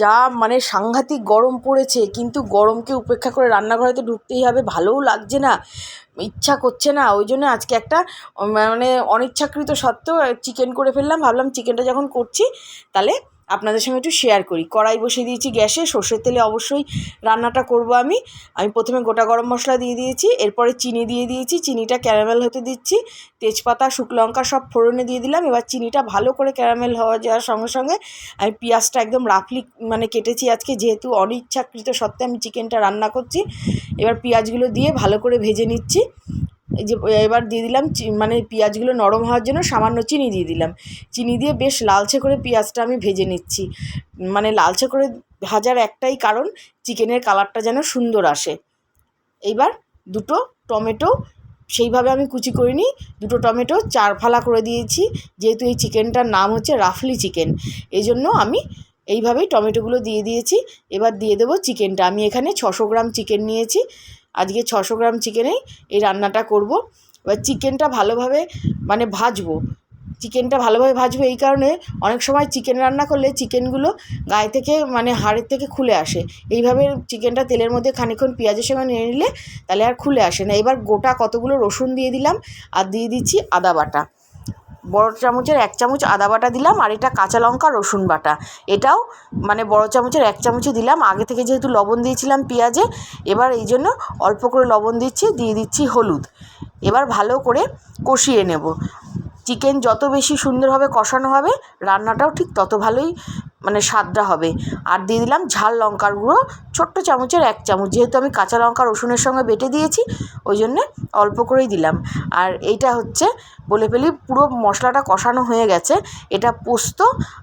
যা মানে সাংঘাতিক গরম পড়েছে, কিন্তু গরমকে উপেক্ষা করে রান্নাঘরে তো ঢুকতেই হবে, ভালোও লাগছে না, ইচ্ছা করছে না, ওই জন্য আজকে একটা মানে অনিচ্ছাকৃত সত্ত্বেও চিকেন করে ফেললাম, ভাবলাম চিকেনটা যখন করছি, তাহলে আপনাদের সঙ্গে একটু শেয়ার করি। কড়াই বসিয়ে দিয়েছি গ্যাসে, সর্ষের তেলে অবশ্যই রান্নাটা করব আমি। আমি প্রথমে গোটা গরম মশলা দিয়ে দিয়েছি, এরপরে চিনি দিয়ে দিয়েছি, চিনিটা ক্যারামেল হতে দিচ্ছি। তেজপাতা, শুকনো লঙ্কা সব ফোড়নে দিয়ে দিলাম। এবার চিনিটা ভালো করে ক্যারামেল হওয়া যাওয়ার সঙ্গে সঙ্গে আমি পেঁয়াজটা একদম রাফলি মানে কেটেছি আজকে, যেহেতু অনিচ্ছাকৃত সত্ত্বে আমি চিকেনটা রান্না করছি। এবার পেঁয়াজগুলো দিয়ে ভালো করে ভেজে নিচ্ছি। এই যে এবার দিয়ে দিলাম মানে পেঁয়াজগুলো নরম হওয়ার জন্য সামান্য চিনি দিয়ে দিলাম। চিনি দিয়ে বেশ লালচে করে পেঁয়াজটা আমি ভেজে নিচ্ছি। মানে লালচে করে ভাজার একটাই কারণ, চিকেনের কালারটা যেন সুন্দর আসে। এইবার দুটো টমেটো, সেইভাবে আমি কুচি করে নিই দুটো টমেটো চার ফালা করে দিয়েছি। যেহেতু এই চিকেনটার নাম হচ্ছে রাফলি চিকেন এই জন্য আমি এইভাবেই টমেটোগুলো দিয়ে দিয়েছি। এবার দিয়ে দেবো চিকেনটা। আমি এখানে ছশো গ্রাম চিকেন নিয়েছি। আজকে ছশো গ্রাম চিকেনেই এই রান্নাটা করব। এবার চিকেনটা ভালোভাবে মানে ভাজবো। চিকেনটা ভালোভাবে ভাজবো এই কারণে অনেক সময় চিকেন রান্না করলে চিকেনগুলো গায়ে থেকে মানে হাড়ের থেকে খুলে আসে। এইভাবে চিকেনটা তেলের মধ্যে খানিক্ষণ পেঁয়াজের সঙ্গে নিয়ে নিলে তাহলে আর খুলে আসে না। এবার গোটা কতগুলো রসুন দিয়ে দিলাম আর দিয়ে দিচ্ছি আদা বাটা। বড় চামচের এক চামচ আদা বাটা দিলাম আর এটা কাঁচা লঙ্কা, রসুন বাটা। এটাও মানে বড় চামচের এক চামচ দিলাম। আগে থেকে যেহেতু লবণ দিয়েছিলাম পেঁয়াজে, এবার এই জন্য অল্প করে লবণ দিচ্ছি, দিয়ে দিচ্ছি হলুদ। এবার ভালো করে কষিয়ে নেব। চিকেন যত বেশি সুন্দরভাবে কষানো হবে, রান্নাটাও ঠিক তত ভালোই মানে স্বাদটা হবে। আর দিয়ে দিলাম ঝাল লঙ্কার গুঁড়ো, ছোট্ট চামচের এক চামচ। যেহেতু আমি কাঁচা লঙ্কা রসুনের সঙ্গে বেটে দিয়েছি, ওই জন্যে অল্প করেই দিলাম। আর এইটা হচ্ছে, বলে ফেলি, পুরো মশলাটা কষানো হয়ে গেছে। এটা পোস্ত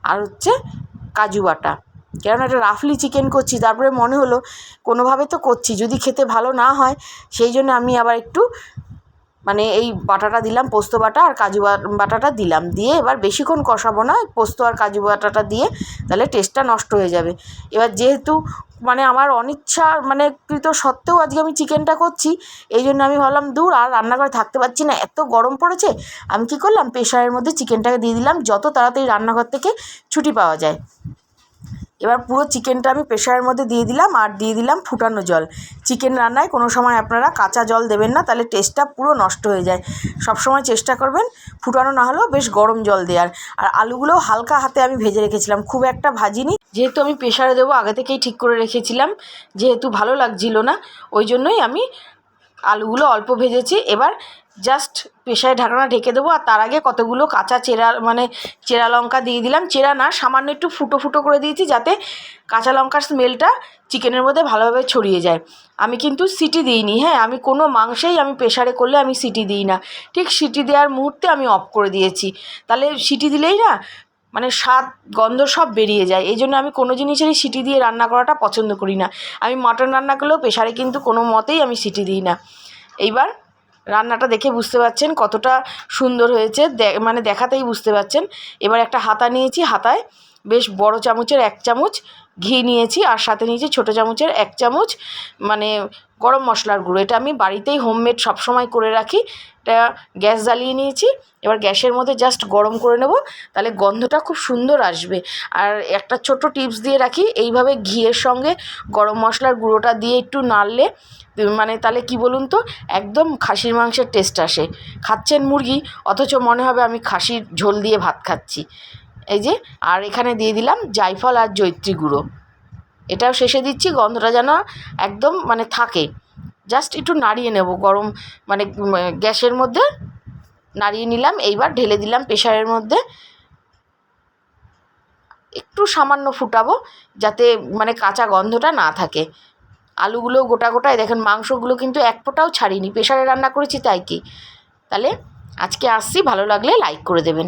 আর হচ্ছে কাজু বাটা। কেননা এটা রাফলি চিকেন করছি, তারপরে মনে হলো, কোনোভাবে তো করছি, যদি খেতে ভালো না হয়, সেই জন্য আমি আবার একটু মানে এই বাটাটা দিলাম, পোস্ত বাটা আর কাজু বাটাটা দিলাম। দিয়ে এবার বেশিক্ষণ কষাবো না, পোস্ত আর কাজু বাটাটা দিয়ে তাহলে টেস্টটা নষ্ট হয়ে যাবে। এবার যেহেতু মানে আমার অনিচ্ছা মানে কৃত সত্ত্বেও আজকে আমি চিকেনটা করছি, এই জন্য আমি ভাবলাম দূর আর রান্নাঘরে থাকতে পারছি না, এত গরম পড়েছে। আমি কী করলাম, প্রেশারের মধ্যে চিকেনটাকে দিয়ে দিলাম, যত তাড়াতাড়ি রান্নাঘর থেকে ছুটি পাওয়া যায়। এবার পুরো চিকেনটা আমি প্রেশারের মধ্যে দিয়ে দিলাম আর দিয়ে দিলাম ফুটানো জল। চিকেন রান্নায় কোনো সময় আপনারা কাঁচা জল দেবেন না, তাহলে টেস্টটা পুরো নষ্ট হয়ে যায়। সব সময় চেষ্টা করবেন ফুটানো না হলেও বেশ গরম জল দেওয়ার। আর আলুগুলোও হালকা হাতে আমি ভেজে রেখেছিলাম, খুব একটা ভাজিনি। যেহেতু আমি প্রেশারে দেবো, আগে থেকেই ঠিক করে রেখেছিলাম, যেহেতু ভালো লাগছিল না, ওই জন্যই আমি আলুগুলো অল্প ভেজেছি। এবার জাস্ট প্রেশারে ঢাকনা ঢেকে দেবো আর তার আগে কতগুলো কাঁচা চেরা মানে চেরা লঙ্কা দিয়ে দিলাম। চেরা না, সামান্য একটু ফুটো ফুটো করে দিয়েছি যাতে কাঁচা লঙ্কার স্মেলটা চিকেনের মধ্যে ভালোভাবে ছড়িয়ে যায়। আমি কিন্তু সিটি দিইনি হ্যাঁ আমি কোনো মাংসেই আমি প্রেশারে করলে আমি সিটি দিই না। ঠিক সিটি দেওয়ার মুহূর্তে আমি অফ করে দিয়েছি। তাহলে সিটি দিলেই না মানে স্বাদ, গন্ধ সব বেরিয়ে যায়। এই জন্য আমি কোনো জিনিসেরই সিটি দিয়ে রান্না করাটা পছন্দ করি না। আমি মাটন রান্না করলেও প্রেশারে কিন্তু কোনো মতেই আমি সিটি দিই না। এইবার রান্নাটা দেখে বুঝতে পারছেন কতটা সুন্দর হয়েছে। মানে দেখাতেই বুঝতে পারছেন। এবার একটা হাতা নিয়েছি, হাতায় বেশ বড় চামচের এক চামচ ঘি নিয়েছি আর সাথে নিয়েছি ছোটো চামচের এক চামচ মানে গরম মশলার গুঁড়ো। এটা আমি বাড়িতেই হোমমেড সবসময় করে রাখি। এটা গ্যাস জ্বালিয়ে নিয়েছি। এবার গ্যাসের মধ্যে জাস্ট গরম করে নেব। তাহলে গন্ধটা খুব সুন্দর আসবে। আর একটা ছোট টিপস দিয়ে রাখি, এইভাবে ঘিয়ের সঙ্গে গরম মশলার গুঁড়োটা দিয়ে একটু নাড়লে মানে তাহলে কি বলুন তো, একদম খাসির মাংসের টেস্ট আসে। খাচ্ছেন মুরগি, অথচ মনে হবে আমি খাসির ঝোল দিয়ে ভাত খাচ্ছি। এই যে, আর এখানে দিয়ে দিলাম জায়ফল আর জৈত্রী গুঁড়ো। এটাও শেষে দিচ্ছি, গন্ধটা যেন একদম মানে থাকে। জাস্ট একটু নাড়িয়ে নেব, গরম মানে গ্যাসের মধ্যে নাড়িয়ে নিলাম, এইবার ঢেলে দিলাম প্রেশারের মধ্যে। একটু সামান্য ফুটাবো যাতে মানে কাঁচা গন্ধটা না থাকে। আলুগুলো গোটা গোটায়, দেখেন মাংসগুলো কিন্তু এক ফোঁটাও ছাড়িনি প্রেশারে রান্না করেছি তাই কি? তাহলে আজকে আসছি, ভালো লাগলে লাইক করে দেবেন।